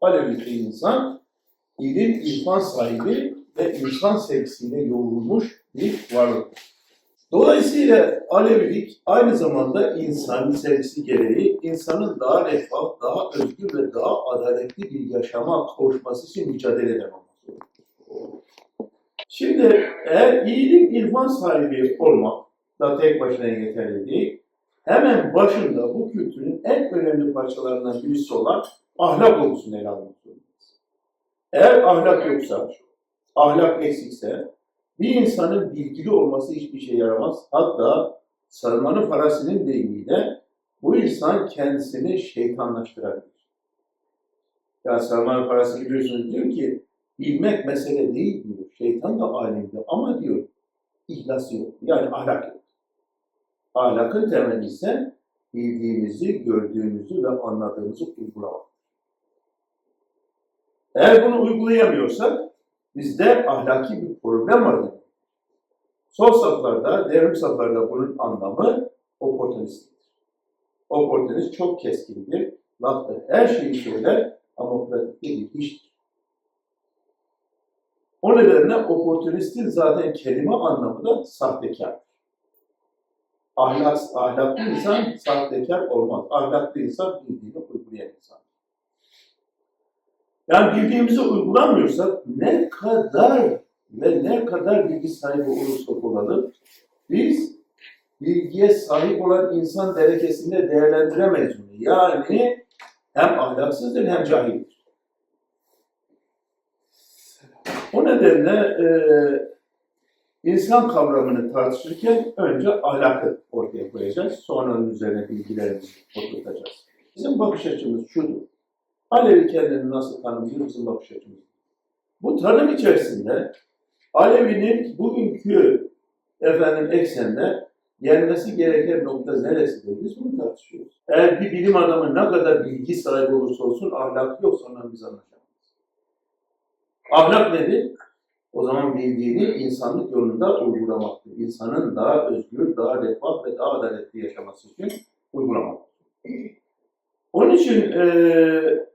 Alevi insan, ilim, irfan sahibi ve insan sevgisiyle yoğrulmuş bir varlık. Dolayısıyla Alevilik aynı zamanda insan sevgisi gereği insanın daha refah, daha özgür ve daha adaletli bir yaşama kavuşması için mücadele olması. Şimdi eğer iyilik irfan sahibi olmak da tek başına yeterli değil, hemen başında bu kültürün en önemli parçalarından birisi olan ahlak olgusunu ele almak zorundayız. Eğer ahlak yoksa, ahlak eksikse, bir insanın bilgili olması hiçbir şey yaramaz. Hatta Salman-ı Farasi'nin deyimiyle bu insan kendisini şeytanlaştırabilir. Yani Salman-ı Farasi biliyorsunuz diyor ki, bilmek mesele değil diyor. Şeytan da alimdi ama diyor, ihlası yok. Yani ahlak yok. Ahlakın temeli ise bildiğimizi, gördüğümüzü ve anladığımızı uygulamak. Eğer bunu uygulayamıyorsak bizde ahlaki bir problem var. Sol saflarda, devrim saflarda bunun anlamı oportunisttir. Oportunist çok keskindir. Lafta her şeyi söyler ama pratikte iştir. O nedenle oportunistin zaten kelime anlamı da sahtekardır. Ahlak, ahlaklı insan sahtekar olmaz. Ahlaklı insan bildiğini uygulayan insan. Yani bildiğimizi uygulamıyorsak ne kadar ve ne kadar bilgi sahibi olursak olalım, biz bilgiye sahip olan insan derekesinde değerlendiremeyiz onu. Yani hem ahlaksızdır hem cahildir. O nedenle e, insan kavramını tartışırken önce ahlakı ortaya koyacağız. Sonra onun üzerine bilgilerimizi oturtacağız. Bizim bakış açımız şudur. Alevi kendini nasıl tanımlıyor bizim bakış açımız. Bu tanım içerisinde Alevi'nin bugünkü efendim eksende gelmesi gereken nokta neresidir? Biz bunu tartışıyoruz. Eğer bir bilim adamı ne kadar bilgi sahibi olursa olsun ahlakı yoksa ondan biz anlaşamayız. Ahlak nedir? O zaman bildiğini insanlık yolunda uygulamaktır. İnsanın daha özgür, daha refah ve daha adaletli yaşaması için uygulamaktır. Onun için eee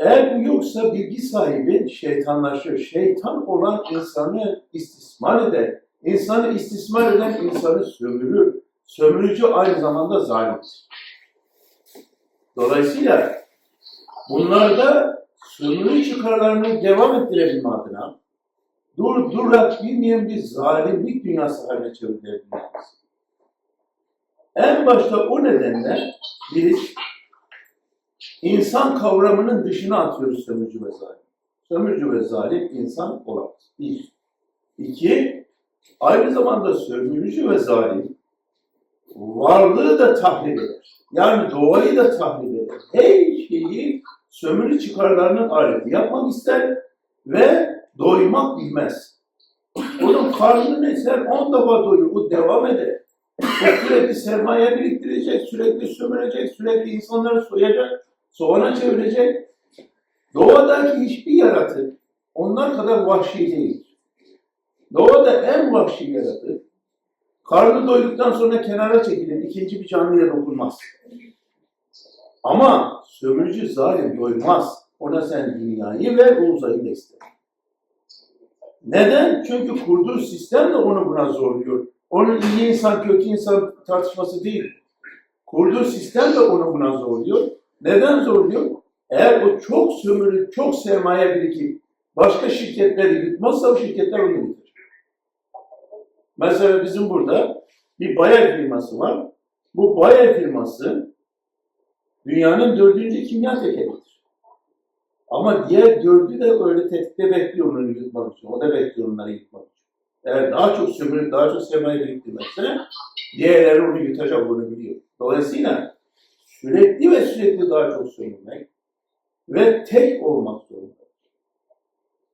eğer bu yoksa bilgi sahibi şeytanlaşır. Şeytan olan insanı istismar eder. İnsanı istismar eden insanı sömürür. Sömürücü aynı zamanda zalimdir. Dolayısıyla bunlarda sömürü çıkarlarını devam ettirebilme adına dur durak bilmeyen bir zalimlik dünyası haline çevirebilmeliyiz. En başta o nedenle biz İnsan kavramının dışına atıyoruz sömürücü ve zalim. Sömürücü ve zalim insan olamaz. Bir. İki, aynı zamanda sömürücü ve zalim varlığı da tahrip eder. Yani doğayı da tahrip eder. Her şeyi sömürü çıkarlarının aleti yapmak ister ve doymak bilmez. Onun karnını eser, on defa doyur, bu devam eder. O sürekli sermaye biriktirecek, sürekli sömürecek, sürekli insanları soyacak, soğana çevirecek. Doğadaki hiçbir yaratık onlar kadar vahşi değildir. Doğada en vahşi yaratık karnı doyduktan sonra kenara çekilir, ikinci bir canlıya dokunmaz. Ama sömürücü zalim doymaz. Ona sen dünyayı ver, o uzayı da. Neden? Çünkü kurduğu sistem de onu buna zorluyor. Onun iyi insan, kötü insan tartışması değil. Kurduğu sistem de onu buna zorluyor. Neden zorluyor? Eğer o çok sömürü, çok sermaye birikip başka şirketleri yutmazsa o şirketler onu yutar. Mesela bizim burada bir Bayer firması var. Bu Bayer firması dünyanın dördüncü kimya tekeridir. Ama diğer dördü de öyle tetikte bekliyor onu yutmak için. O da bekliyor onları yutmak için. Eğer daha çok sömürüp daha çok sermaye biriktirmezse diğerleri onu yutacak onu biliyor. Dolayısıyla sürekli ve sürekli daha çok sömürmek ve tek olmak zorunda.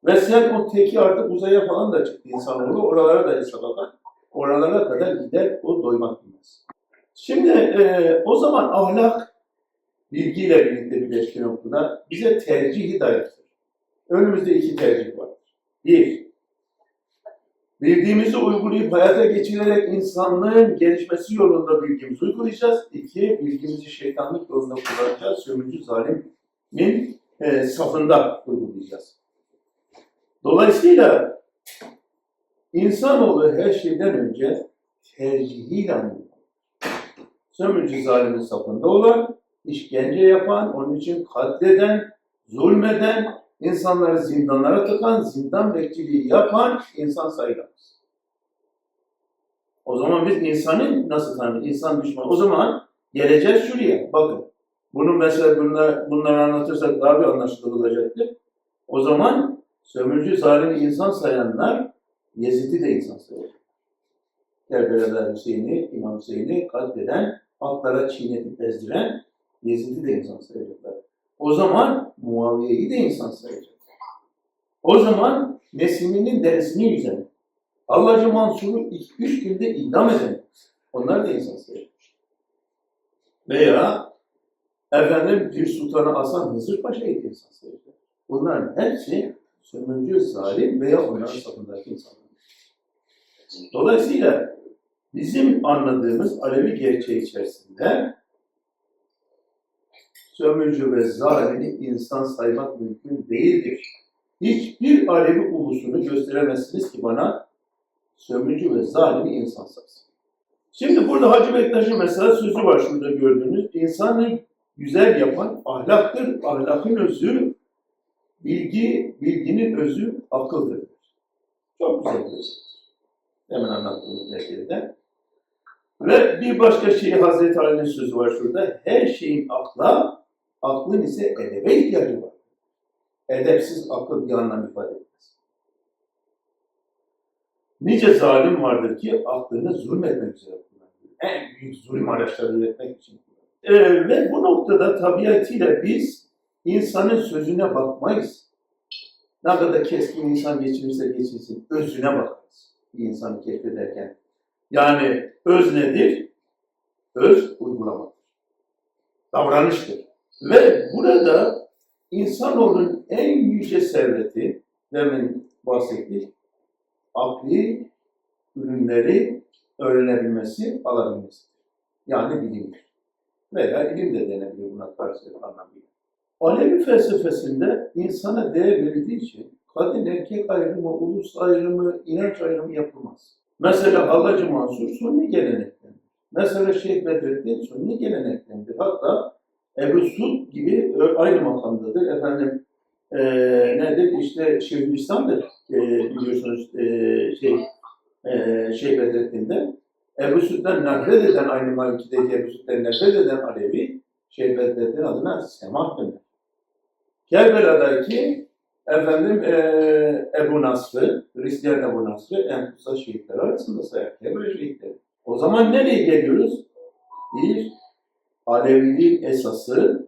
Ve sen o teki artık uzaya falan da çıktı insanoğlu, oralara da hesap eder. Oralara kadar gider, o doymak bilmez. Şimdi e, o zaman ahlak bilgiyle birlikte birleştiği noktada bize tercihi dayatır. Önümüzde iki tercih var. Bir, Bildiğimizi uygulayıp hayata geçirerek insanlığın gelişmesi yolunda bilgimizi uygulayacağız. İki, bilgimizi şeytanlık yolunda kullanacağız. Sömürücü zalimin e, safında uygulayacağız. Dolayısıyla insanoğlu her şeyden önce tercihiyle anlıyor. Sömürücü zalimin safında olan, işkence yapan, onun için katleden, zulmeden, insanları zindanlara tıkan, zindan bekçiliği yapan insan sayılamaz. O zaman biz insanı nasıl tanırız? İnsan düşmanı. O zaman geleceğiz şuraya. Bakın. Bunu mesela bunlar, bunları anlatırsak daha bir anlaşılır. O zaman sömürücü zalim insan sayanlar Yezid'i de insan sayacak. Kerbela'da Hüseyin'i, İmam Hüseyin'i katleden, atlara çiğnetip ezdiren Yezid'i de insan sayacaklar. O zaman Muaviye'yi de insan sayacaklar. O zaman Nesimi'nin derisini yüzen, Allah'cı Mansur'u üç günde idam eden, onlar da insan sayacak. Veya efendim bir sultanı asan Hızır Paşa'yı da insan sayacak. Bunların hepsi sömürücü, zalim veya onların safındaki insanlar. Dolayısıyla bizim anladığımız Alevi gerçeği içerisinde sömürücü ve zalimi insan saymak mümkün değildir. Hiçbir Alevi ulusunu gösteremezsiniz ki bana sömürücü ve zalimi insan. Şimdi burada Hacı Bektaş'ın mesela sözü var şurada gördüğünüz. İnsanı güzel yapan ahlaktır. Ahlakın özü bilgi, bilginin özü akıldır. Çok güzel bir söz. Hemen anlattığımız neticede. Ve bir başka şey Hazreti Ali'nin sözü var şurada. Her şeyin akla, aklın ise edebe ihtiyacı var. Edepsiz akıl bir anlam ifade etmez. Nice zalim vardır ki aklını zulmetmek üzere kullanıyor. En büyük zulüm araçları üretmek için. Ee, ve bu noktada tabiatıyla biz insanın sözüne bakmayız. Ne kadar keskin insan geçirirse geçirsin, özüne bakarız bir insanı keşfederken. Yani öz nedir? Öz uygulamadır. Davranıştır. Ve burada insanoğlunun en yüce serveti, demin bahsettik, akli ürünleri öğrenebilmesi, alabilmesi. Yani bilimdir. Veya ilim de denebilir buna karşılık anlamıyla. Alevi felsefesinde insana değer verildiği için kadın erkek ayrımı, ulus ayrımı, inanç ayrımı yapılmaz. Mesela Hallacı Mansur Sunni gelenektendir. Mesela Şeyh Bedrettin Sunni gelenektendir. Hatta Ebu Sud gibi aynı makamdadır. Efendim eee nedir? İşte Şeyhülislam'dır. Eee biliyorsunuz eee şey eee Şeyh Bedrettin'de. Ebu Sud'dan nefret eden aynı Maliki'deki Ebu Sud'dan nefret eden Alevi Şeyh Bedrettin adına Semah denir. Kerbela'daki efendim eee Ebu Nasr'ı, Hristiyan Ebu Nasr'ı en kutsal şehitler arasında sayar. Kerbela şehitleri. O zaman nereye geliyoruz? Bir, Aleviliğin esası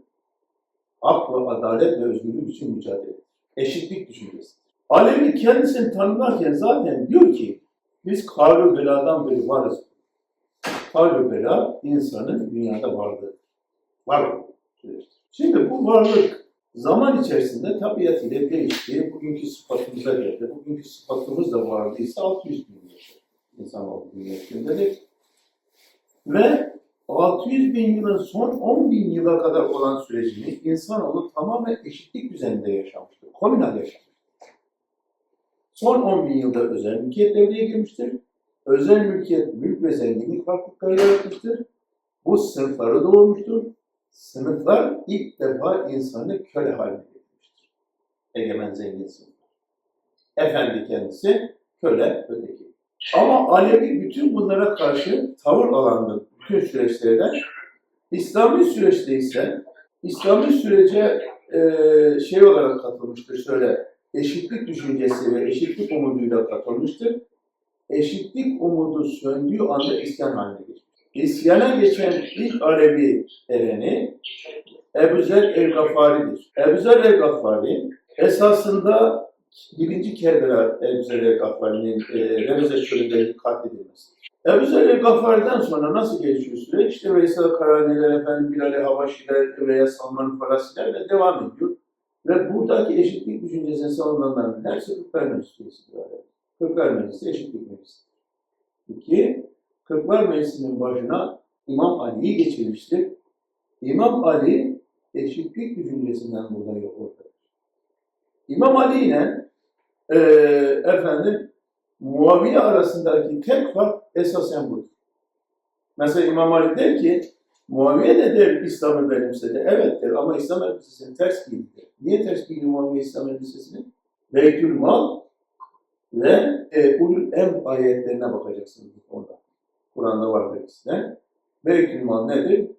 hak adalet ve özgürlük için mücadele. Eşitlik düşüncesi. Alevi kendisini tanımlarken zaten diyor ki biz kavlu beladan beri varız. Kavlu bela insanın dünyada varlığı. Var Şimdi bu varlık zaman içerisinde tabiatıyla değişti. Bugünkü sıfatımıza geldi. Bugünkü sıfatımız da vardıysa 600 bin yıl insanoğlu dünyasındadır. Ve 600 bin yılın son 10 bin yıla kadar olan sürecini insanoğlu tamamen eşitlik düzeninde yaşamıştır. Komünal yaşamıştır. Son 10 bin yılda özel mülkiyet devreye girmiştir. Özel mülkiyet, mülk ve zenginlik farklılıkları yaratmıştır. Bu sınıfları doğurmuştur. Sınıflar ilk defa insanı köle haline getirmiştir. Egemen zengin sınıflar. Efendi kendisi, köle öteki. Ama Alevi bütün bunlara karşı tavır alandı bütün süreçlerden. İslami süreçte ise İslami sürece e, şey olarak katılmıştır şöyle eşitlik düşüncesi ve eşitlik umuduyla katılmıştır. Eşitlik umudu söndüğü anda isyan haline geçmiş. İsyana geçen ilk Alevi ereni Ebu Zer el-Gafari'dir. Ebu Zer el-Gafari esasında birinci Kerbela Ebu Zer el-Gafari'nin e, Remeze çölünde katledilmesi. Ebu Zer el-Gafari'den sonra nasıl geçiyor süreç? İşte Veysel Karaniler, efendim Bilal-i Habaşiler veya Salman Farasilerle devam ediyor. Ve buradaki eşitlik düşüncesini savunanların hepsi Kırklar Meclisi'dir. Kırklar Meclisi eşitlik meclisi. İki, Kırklar Meclisi'nin başına İmam Ali'yi geçirmiştir. İmam Ali eşitlik düşüncesinden dolayı ortaya. İmam Ali ile e, efendim Muaviye arasındaki tek fark esasen budur. Mesela İmam Ali der ki Muaviye de der İslam'ı benimsedi. Evet der ama İslam elbisesini ters giydi. Niye ters giydi Muaviye İslam elbisesini? Beytül Mal ve e, Ulul Em ayetlerine bakacaksınız orada. Kur'an'da var ikisi Beytül Mal nedir?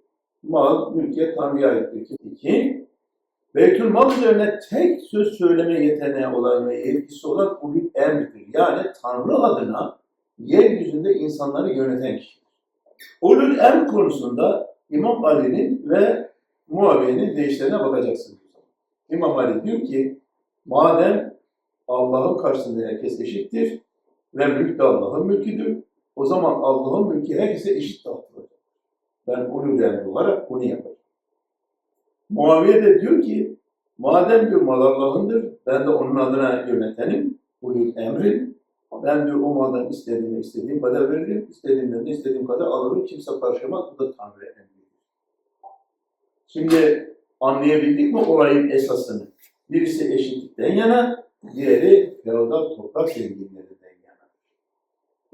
Mal, mülkiye, Tanrı'ya aittir. İki, Beytül Mal üzerine tek söz söyleme yeteneği olan ve etkisi olan Ulul Emr'dir. Yani Tanrı adına yeryüzünde insanları yöneten kişi. Ulul Emr konusunda İmam Ali'nin ve Muaviye'nin deyişlerine bakacaksınız. İmam Ali diyor ki, madem Allah'ın karşısında herkes eşittir ve mülk de Allah'ın mülküdür, o zaman Allah'ın mülkü herkese eşit dağıtılır. Ben ulul emr olarak bunu yaparım. Muaviye de diyor ki, madem diyor mal Allah'ındır, ben de onun adına yönetenim, ulul emrin, ben diyor o maldan istediğime istediğim kadar veririm, istediğimden de istediğim kadar alırım, kimse karışamaz, bu da Tanrı emridir. Şimdi anlayabildik mi olayın esasını? Birisi eşitlikten yana, diğeri feodal toprak zenginlerinden yana.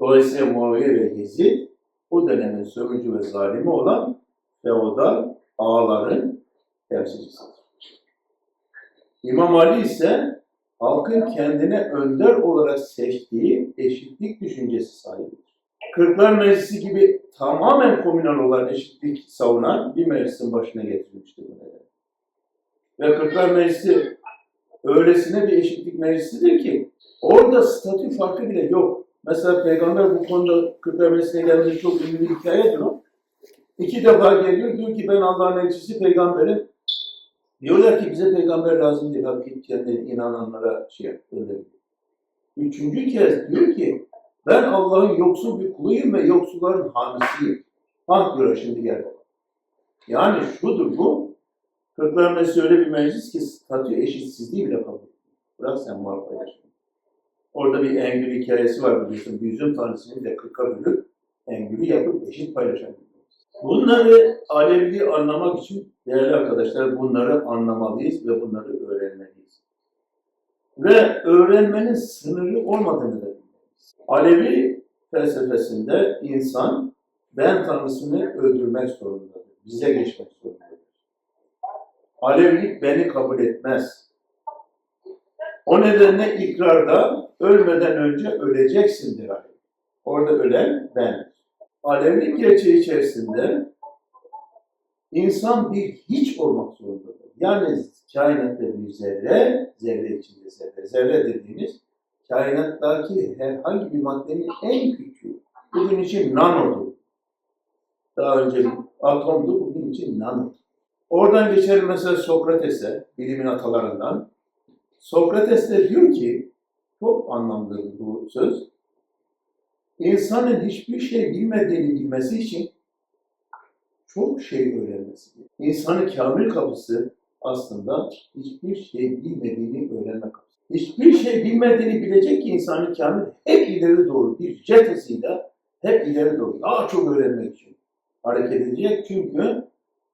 Dolayısıyla Muaviye ve Yezid o dönemin sömürücü ve zalimi olan feodal ağaların temsilcisidir. İmam Ali ise halkın kendine önder olarak seçtiği eşitlik düşüncesi sahibidir. Kırklar Meclisi gibi tamamen komünal olan eşitlik savunan bir meclisin başına getirilmiştir bu nedenle. Ve Kırklar Meclisi öylesine bir eşitlik meclisidir ki orada statü farkı bile yok. Mesela Peygamber bu konuda Kırklar Meclisi'ne geldiğinde çok ünlü bir hikayedir o. İki defa geliyor, diyor ki ben Allah'ın elçisi peygamberim. Diyorlar ki bize peygamber lazım değil, hadi kendi inananlara şey gönderiyor. Üçüncü kez diyor ki ben Allah'ın yoksul bir kuluyum ve yoksulların hamisiyim. Ha diyor şimdi gel. Yani şudur bu, Kırklar Meclisi öyle bir meclis ki statü eşitsizliği bile kabul. Bırak sen paylaşın. Orada bir Engül hikayesi var biliyorsun. Bir üzüm tanesini de kırka bölüp Engül'ü yapıp eşit paylaşabiliyor. Bunları Aleviliği anlamak için değerli arkadaşlar bunları anlamalıyız ve bunları öğrenmeliyiz. Ve öğrenmenin sınırı olmadığını da bilmeliyiz. Alevi felsefesinde insan ben tanrısını öldürmek zorundadır. Bize geçmek zorundadır. Alevilik beni kabul etmez. O nedenle ikrarda ölmeden önce öleceksindir Alevi. Orada ölen ben. Alevilik gerçeği içerisinde insan bir hiç olmak zorundadır. Yani kainatta bir zerre, zerre içinde zerre. Zerre dediğimiz kainattaki herhangi bir maddenin en küçüğü. Bugün için nanodur. Daha önce atomdu, bugün için nano. Oradan geçelim mesela Sokrates'e, bilimin atalarından. Sokrates de diyor ki, çok anlamlı bu söz, insanın hiçbir şey bilmediğini bilmesi için çok şey öğrenmesi. İnsanın kamil kapısı aslında hiçbir şey bilmediğini öğrenme kapısı. Hiçbir şey bilmediğini bilecek ki insanın kamil hep ileri doğru bir jet hızıyla hep ileri doğru daha çok öğrenmek için hareket edecek. Çünkü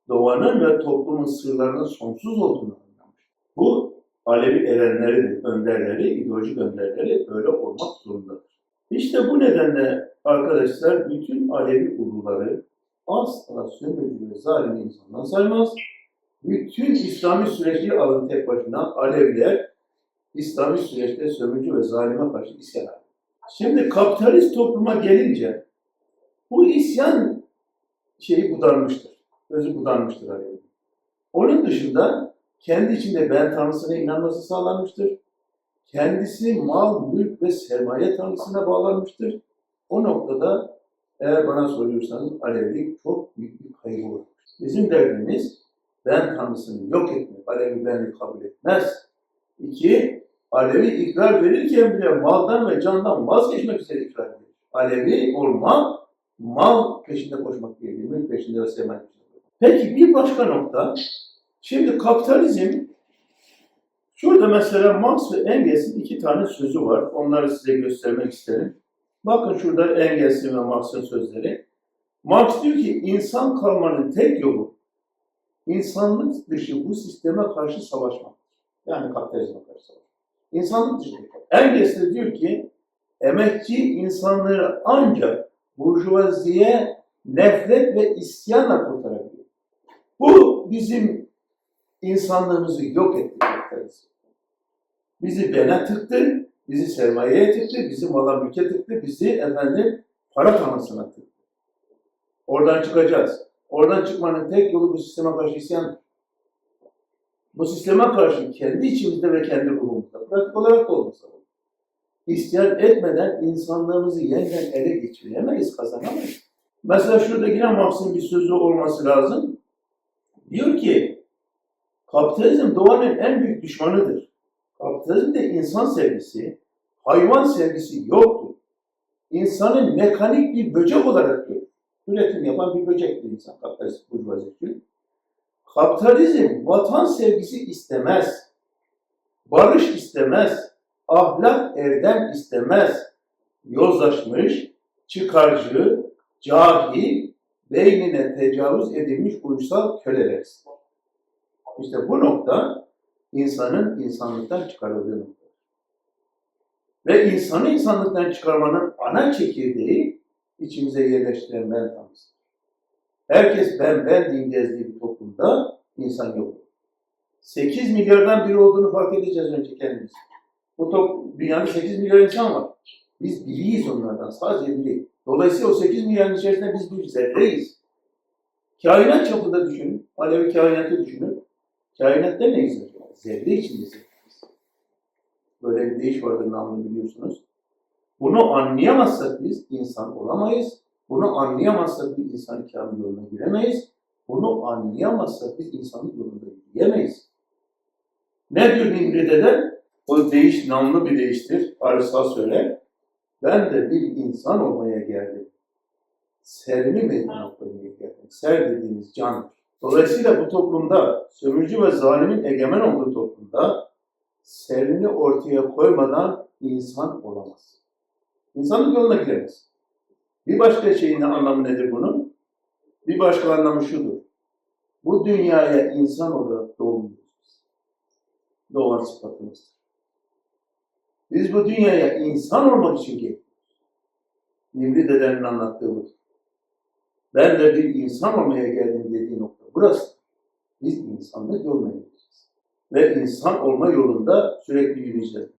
doğanın ve toplumun sırlarının sonsuz olduğunu anlamış. Bu Alevi erenleri, önderleri, ideolojik önderleri öyle olmak zorundadır. İşte bu nedenle arkadaşlar bütün Alevi uluları asla sömürücü ve zalim insandan saymaz. Bütün İslami süreci alın tek başına Aleviler İslami süreçte sömürücü ve zalime karşı isyan. Şimdi kapitalist topluma gelince bu isyan şeyi budanmıştır. Özü budanmıştır Alevi. Onun dışında kendi içinde ben tanrısına inanması sağlanmıştır. Kendisi mal, mülk ve sermaye tanrısına bağlanmıştır. O noktada eğer bana soruyorsanız Alevilik çok büyük bir kaybı olur. Bizim derdimiz ben tanrısını yok etmek. Alevi beni kabul etmez. İki, Alevi ikrar verirken bile maldan ve candan vazgeçmek üzere ikrar verir. Alevi olmak, mal peşinde koşmak değil, mülk peşinde ve. Peki bir başka nokta, şimdi kapitalizm, şurada mesela Marx ve Engels'in iki tane sözü var. Onları size göstermek isterim. Bakın şurada Engels'in ve Marx'ın sözleri. Marx diyor ki insan kalmanın tek yolu insanlık dışı bu sisteme karşı savaşmak. Yani kapitalizme karşı savaşmak. İnsanlık dışı. Engels de diyor ki emekçi insanları ancak burjuvaziye nefret ve isyanla kurtarabiliyor. Bu bizim insanlığımızı yok etti kapitalizm. Bizi bene tıktı, bizi sermayeye tıktı, bizi mala mülke tıktı, bizi efendim para tanrısına tıktı. Oradan çıkacağız. Oradan çıkmanın tek yolu bu sisteme karşı isyandır. Bu sisteme karşı kendi içimizde ve kendi ruhumuzda, pratik olarak da olmasa olur. İsyan etmeden insanlığımızı yeniden ele geçiremeyiz, kazanamayız. Mesela şurada yine Marx'ın bir sözü olması lazım. Diyor ki, kapitalizm doğanın en büyük düşmanıdır. Kapitalizmde insan sevgisi, hayvan sevgisi yoktur. İnsanı mekanik bir böcek olarak görür. Üretim yapan bir böcektir insan kapitalist burjuvazi. Kapitalizm vatan sevgisi istemez. Barış istemez. Ahlak erdem istemez. Yozlaşmış, çıkarcı, cahil, beynine tecavüz edilmiş uysal köleler. İşte bu nokta insanın insanlıktan çıkarıldığı nokta. Ve insanı insanlıktan çıkarmanın ana çekirdeği içimize yerleştiren ben tanrısı. Herkes ben ben diye gezdiği bir toplumda insan yok. 8 milyardan biri olduğunu fark edeceğiz önce kendimiz. Bu top, dünyada 8 milyar insan var. Biz biliyiz onlardan, sadece biri. Dolayısıyla o 8 milyarın içerisinde biz bir zerreyiz. Kainat çapında düşünün, Alevi kainatı düşünün. Kainatta neyiz? Zerre içinde zerreyiz. Böyle bir deyiş vardır namını biliyorsunuz. Bunu anlayamazsak biz insan olamayız. Bunu anlayamazsak biz insanı kamil yoluna giremeyiz. Bunu anlayamazsak biz insanlık yolunda yürüyemeyiz. Ne diyor Nimri Dede? O değiş namlı bir değiştir. Arısal söyler. Ben de bir insan olmaya geldim. Sermi meydana koymaya geldim. Ser dediğiniz can. Dolayısıyla bu toplumda, sömürücü ve zalimin egemen olduğu toplumda serini ortaya koymadan insan olamaz. İnsanlık yoluna giremez. Bir başka şeyin anlamı nedir bunun? Bir başka anlamı şudur. Bu dünyaya insan olarak doğmuyoruz. Doğan sıfatımızdır. Biz bu dünyaya insan olmak için geldik. Nimri dedenin anlattığı budur. Ben de bir insan olmaya geldim dediği nokta burası. Biz insanlık yoluna gideceğiz. Ve insan olma yolunda sürekli yürüyeceğiz.